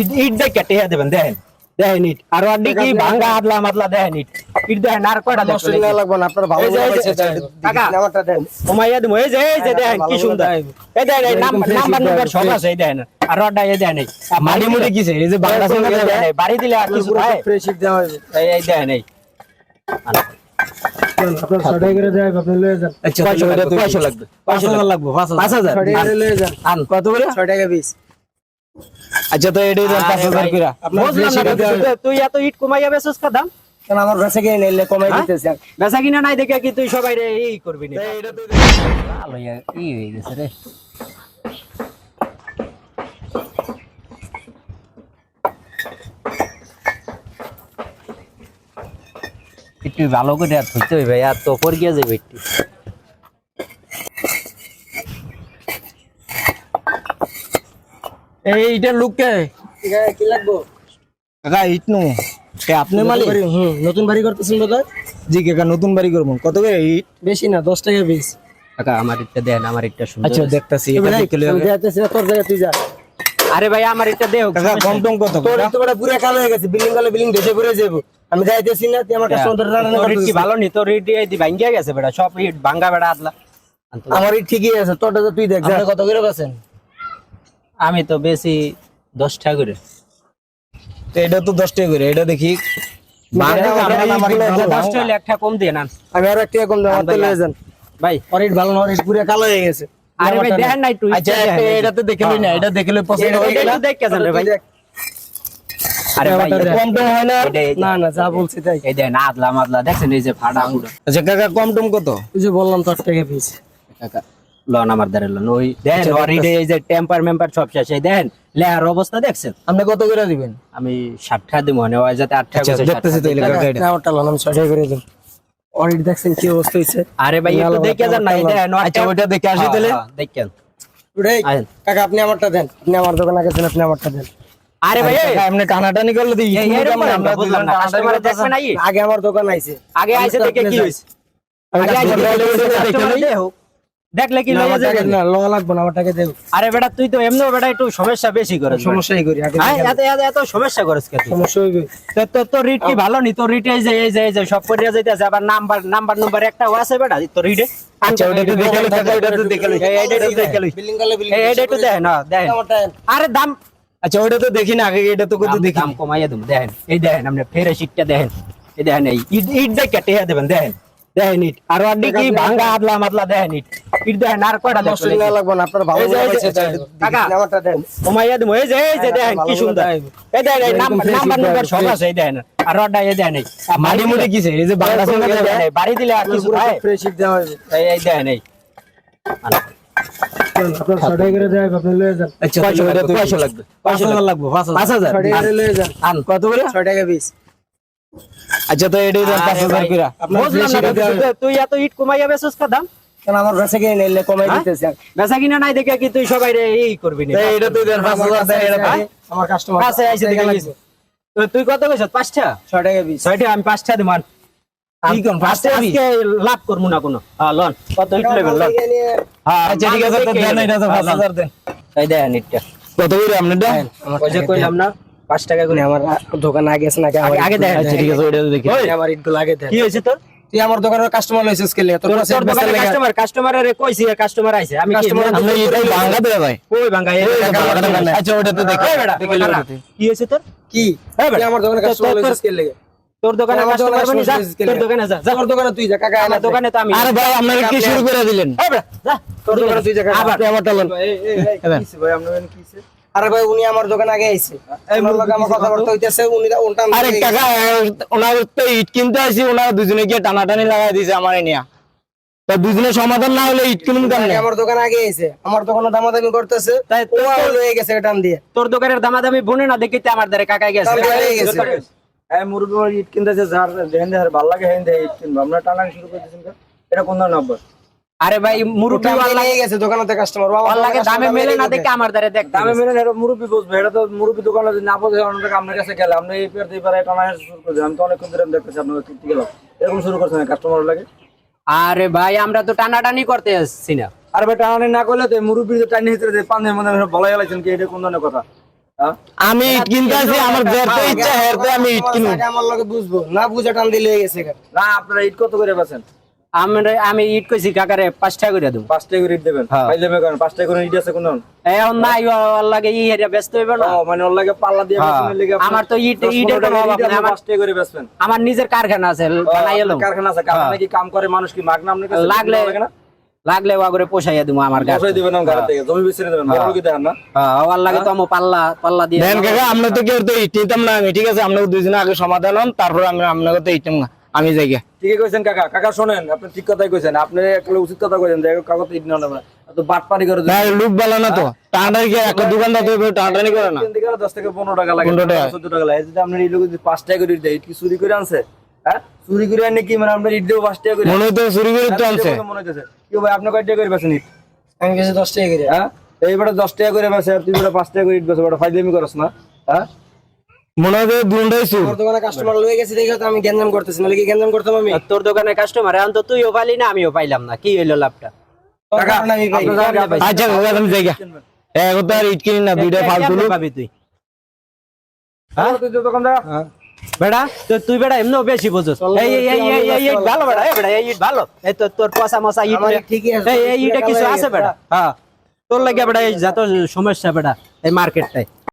ইট ইট দেখে টেহা দেবেন দেখেন দেখেন ইট। আর ওর দিকে ভাঙ্গা আদলা মাদলা দেখেন ইট। ইট দেখেন আর কয়টা নষ্ট না লাগবে না আপনার ভালো এই যে, এই যে, লাগছে কাকা। নাম্বারটা দেন। ঘুমাইয়া দিমু এই যে এই যে দেখেন কি ভালো সুন্দর। এই দেখেন এই নাম্বার নাম্বার নাম্বার সব আছে এই দেখেন আর ওটা এই দেখেন এই মাটি মুটি কিসে এই যে বাংলা এই দেখেন, বাড়ি দিলে আর কিছু নাই। ফ্রেশ দেওয়া হবে এই এই দেখেন এই। আপনার ছটাই করে দেয় আপনি লয়ে যান। আচ্ছা কয়শো লাগবে কয়শো লাগবে। পাঁচ হাজার লাগবে পাঁচ পাঁচ হাজার লয়ে যান। আন। কত করে? ছয় টাকা পিস। আচ্ছা তো এটাই দেন পাঁচ হাজার করে। তুই- তুই এত ইট কমাইয়া বেচছিস কা দাম? কেন আমার কাছে গিয়ে নিলে কমাই হ্যাঁ? দিতেছে। বেচা কিনা নাই দেখে কি তুই সবাই রে এই করবি না? ভালো ইয়া, ই হয়ে গেছে রে। একটু ভালো করে আর ধরতে হইবে আর তো পর গিয়ে যাবে একটু। এইটা লোককে কি? লাগবো? কাকা ইট নো আপনি মালিক? বাড়ি- হুম, নতুন বাড়ি করতেছেন বোধ জি কাকা নতুন বাড়ি করব। কত করে ইট বেশি না দশ টাকা পিস কাকা আমার একটা দেন আমার একটা সুন্দর আচ্ছা আছে। দেখতাছি তোর জায়গাা তুই যা। আরে ভাই আমার একটা দেও কাকা কম টম কত তোর তো বড় পুরো কালো হয়ে গেছে বিল্ডিং কালো বিল্ডিং দেশে ঘুরে যাব। আমি যাইতেছি না তুই আমার কাছে ওদের রান্না কি ভালো নি? তোর ইট এই দি ভাঙ্গিয়া গেছে বেটা সব ইট ভাঙ্গা বেটা আদলা। আমার এই ঠিকই আছে তোরটা তো তুই দেখ যা। আপনি কত করে বেছেন আমি তো বেশি দশ টাকা করে। তো এটা তো দশ টাকা করে এটা দেখি। একটা কম দিয়ে নেন। আমি আর একটা কম দাম যান। ভাই। ওর ভালো না ওর পুরো কালো হয়ে গেছে। আরে ভাই দেখেন না একটু আচ্ছা ইটটা দেখেন, এই যে। এটাতে দেখে লই না এটা দেখে লই পছন্দ এটা- গেল দেখে যান রে ভাই। আরে ভাই এটা এটা- কম টম হয় না। না না যা বলছি তাই। এই দেখেন আদলা মাদলা দেখছেন এই যে ফাটা আচ্ছা কাকা কম টম কত? তুই যে বললাম দশ টাকা পিস। কাকা লন আমার দ্বারা লন। ওই দেখেন ওর ইটে এই যে টেম্পার মেম্পার সব শেষ। এই দেখেন লেয়ার অবস্থা দেখছেন? আপনি কত করে দিবেন? আমি ষাট টাকা দিব মানে ওই যাতে আট টাকা আচ্ছা বসে ষাট দেখতেছি না ওটা লন আমি ছয় টাকা করে দিন ওর দেখছেন কি অবস্থা হয়েছে আরে ভাই একটু দেখে যান না এই আচ্ছা ওইটা দেখে আসি তাহলে। দেখেন। উড়ে, কাকা আপনি আমারটা দেন। আপনি আমার দোকানে গেছেন আপনি আমারটা দেন। আরে ভাই আপনি টানাটানি করলে দিই আমরা বুঝলাম না কাস্টমার দেখবে আগে আমার দোকান আইছে। আগে আইসে দেখে কি হইছে? আগে দেখে দেখে কি হইছে? দেখলে কি লইয়া যাবে? না ল লাগবে না আমার টাকা দেব। আরে বেটা তুই তো এমনিও বেটা একটু সমস্যা বেশি করে সমস্যাই করি আগে হ্যাঁ এত এত সমস্যা করিস কে তুই? সমস্যা হইবে। তো- তো তোর রিট কি ভালো নি? তোর রিট এই যে এই যে এই যে সব যাইতেছে আবার নাম্বার নাম্বার নাম্বার একটা আছে বেটা তোর রিটে? আচ্ছা ওটা দেখে লই দেখে লই। এই একটু দেখে লই। বিল্ডিং কালে বিল্ডিং এই একটু দেখেন। না দেন। আরে দাম আচ্ছা ওটা তো দেখি না আগে এটা তো কত দাম- দেখি। দাম কমাইয়া দেবো দেখেন। এই দেখেন আপনি ফেরে শীটটা দেখেন। এই দেখেন এই ইট ইট দেখে টেহা দেবেন দেখেন। দেখেন আর ওর দিকে ভাঙ্গা আদলা মাদলা দেখেন ইট ইট দেখেন আর কয়টা নষ্ট না লাগবে না আপনার ভালো এই যে- এই যে- লাগছে কাকা। আমারটা দেন। কমাইয়া দেবো। এই যে এই যে দেখেন কি সুন্দর। এই দেখেন নাম্বার নাম্বার সব আছে এই দেখেন আর ওটা এই দেখেন এই মাটি মুটি এই যে বাংলা এই দেখেন, বাড়ি দিলে আর কিছু নাই। ফ্রেশ দেওয়া হবে এই এই দেখেন এই আপনার ছয় করে দেয় আপনি লয়ে যান। আচ্ছা কয়শো লাগবে, কয়শো লাগবে? পাঁচ হাজার লাগবে পাঁচ পাঁচ হাজার? হাজার ছয় টাকা করে লয়ে যান। আন। কত করে? ছয় টাকা পিস আচ্ছা তো এটাই দেন পাঁচ হাজার করে হবে। তুই- তুই এত ইট কমাইয়া কা দাম? কারণ আমার কাছে গিয়ে নিলে কমাই হ্যাঁ? দিতেছে? বেচা কিনা নাই দেখে কি তুই সবাই রে এই করবি না। এটা তো দেন পাঁচ আমার হাজার কাছে এটা আমার কাস্টমার কাছে আইছে দেখে লাগিস তুই কত কইছ পাঁচটা? ছয় টাকা ছয়টা আমি পাঁচটা দিমান কি কোন, পাঁচটা দিবি? আজকে লাভ করব না কোনো। হ্যাঁ লন কত ইট লন। হ্যাঁ আচ্ছা ঠিক আছে তো দেন এটা তো পাঁচ হাজার দেন। এই দেখেন ইটটা। কত করে দেন? ওই যে কইলাম না পাঁচ টাকা করে আমার দোকান আগে আছে নাকি আগে- আচ্ছা ঠিক আছে ওইটা দেখি। আমার ইটগুলো আগে কি হয়েছে তোর? তুই আমার দোকানের কাস্টমার লইছিস কে তোর তোর কাছে দোকানে কাস্টমার কাস্টমারে কইছি কাস্টমার আইছে। আমি এটাই ওই আচ্ছা ওটা তো দেখি। দেখে। কি হয়েছে তোর? কি? তুই আমার দোকানে তোর- কাস্টমার তোর- লইছিস দোকানে আমার দোকানে বনি যা তোর দোকানে যা। আমার দোকানে তুই যা কাকা আমার দোকানে। তো আমি আরে ভাই আপনারা কি শুরু করে দিলেন? বেটা, যা। তোর দোকানে তুই যা আবার এই, এই, এই, ভাই, আপনার? আরে ভাই উনি আমার দোকানে আগে আইছে। আমার কথাবার্তা হইতেছে উনি উল্টা আরে কাকা ওনার তো ইট কিনতে আসি ওনারা দুজনে গিয়ে টানাটানি লাগাই দিয়েছে আমার নিয়া। তো দুজনের সমাধান না হলে ইট কিনুন কেন আমার দোকানে আগে আইছে আমার দোকানে দামাদামি করতেছে তাই ও তো- লয়ে গেছে টান দিয়ে। তোর দোকানের দামাদামি বনে না দেখিতে আমার দ্বারা কাকাই গেছে। এই মুরব্বী ইট কিনতেছে যার থেকে ভালো লাগে সেখান থেকে ইট কিনবো। আপনার টানানি শুরু করে দিয়েছেন এটা কোন ধরনের অভ্যাস? আরে ভাই মুরুবি ওটা ওয়াল্লা নিয়ে গেছে দোকানেতে কাস্টমার ও আমার লাগে দামে মেলে না দেখে আমার দ্বারা দেখ। দামে মেনে এটা মুরব্বী বুঝবে এটা তো মুরব্বী দোকানে যদি না বোঝে অন্য টাকা আপনার কাছে গেলে। আপনি এই পেয়ার দিয়ে পারে টানা শুরু করে। আমি তো অনেকক্ষণ ধরে দেখতেছি আপনার কিনতে গেলাম। এরকম শুরু করছেন কাস্টমার লাগে। আরে ভাই আমরা তো টানাটানি করতে আসছি না। আর ভাই টানানি না করলে তো মুরব্বী যে টানি হিসেবে পানি মনে হয় বলা গেলেছেন কি এটা কোন ধরনের কথা? হ্যাঁ? আমি ইট কিনতে আসি আমার যেতে ইচ্ছা হেরতে আমি ইট কিনবো আমার লগে বুঝব। না বুঝে টান দিলে হয়ে গেছে না আপনারা ইট কত করে বেছেন আমরা আমি ইট কইছি কাকারে পাঁচ টাকা করে দেবো। পাঁচ টাকা করে ইট দেবেন? হ্যাঁ। পাইলে মে করেন পাঁচ টাকা করে ইট আছে কোন? এখন নাই ওর লাগে ই হেরিয়া ব্যস্ত হইব না। মানে ওর লাগে পাল্লা দিয়ে হ্যাঁ। বেচনের লেগে আমার তো ইট- ইটের কোনো অভাব ইট আমার- পাঁচ টাকা করে বেচবেন আমার নিজের কারখানা আছে বানাই এলাম। কারখানা আছে কারখানা কি কাম করে? মানুষ কি মাগনা আপনার কাছে? লাগলে লাগলে ওয়া করে পোষাইয়া দিব আমার গাছ। বসাই দিবেন ঘর থেকে জমি বেচে দেবেন বড় লোকই দেখেন না। ওর লাগে তো আমি পাল্লা পাল্লা দিয়ে দেন কাকা আমরা তো কেউ তো ইট নিতাম না আমি ঠিক আছে আপনাকে দুইজনে আগে সমাধান হন তারপর আমি আপনাকে তো ইট নিতাম না। আমি যাই গিয়া। ঠিকই কইছেন কাকা। কাকা শোনেন আপনি ঠিক কথাই কইছেন। আপনি একলে উচিত কথা কইছেন। যে কাকা তো যাবে না। তো বাটপারি করে না লুক ভালো না তো। টানাটানি কি একটা দোকানদার তো টানাটানি করে না তিন থেকে দশ থেকে পনেরো টাকা লাগে। 15 টাকা। চোদ্দ টাকা লাগে। যদি আপনার এই লোক যদি পাঁচ টাকা করে দেয় কি চুরি করে আনছে? হ্যাঁ? চুরি করে আনে কি মানে আপনার ইট দেবো পাঁচ টাকা করে? মনে হইতো চুরি করে তো আনছে। মনে হইতেছে। কি ভাই আপনি কয় টাকা করে বেছেন ইট? আমি গেছি দশ টাকা করে। হ্যাঁ? এইবারে দশ টাকা করে বেছে আর তুই বেটা পাঁচ টাকা করে ইট বেছে। বেটা ফাইজলামি করস না। হ্যাঁ? মনে চুর। দোকানে কাস্টমার লয়ে গেছে দেখে তো আমি গ্যাঞ্জাম করতেছি। নাহলে কি গ্যাঞ্জাম করতাম আমি? তোর দোকানে কাস্টমার এখন তো তুইও পাইলি না আমিও পাইলাম না। কি হইল লাভটা? তোর। আচ্ছা কাকা তুমি যাই গিয়া। তো আর ইট কিনি না দুইটা ফালতু পাবি তুই? হ্যাঁ? তুই যে দোকানদার। বেড়া তো তুই বেড়া এমনিও বেশি বুঝছ এই এই এই এই এই ইট ভালো বেড়া এই বেড়া এই ইট ভালো। এই তো তোর পয়সা মশা ইট আমার ঠিকই আছে, এই এই কিছু লাগে আছে বেড়া। হ্যাঁ তোর লাগে বেড়া এই যত সমস্যা বেড়া এই মার্কেটটাই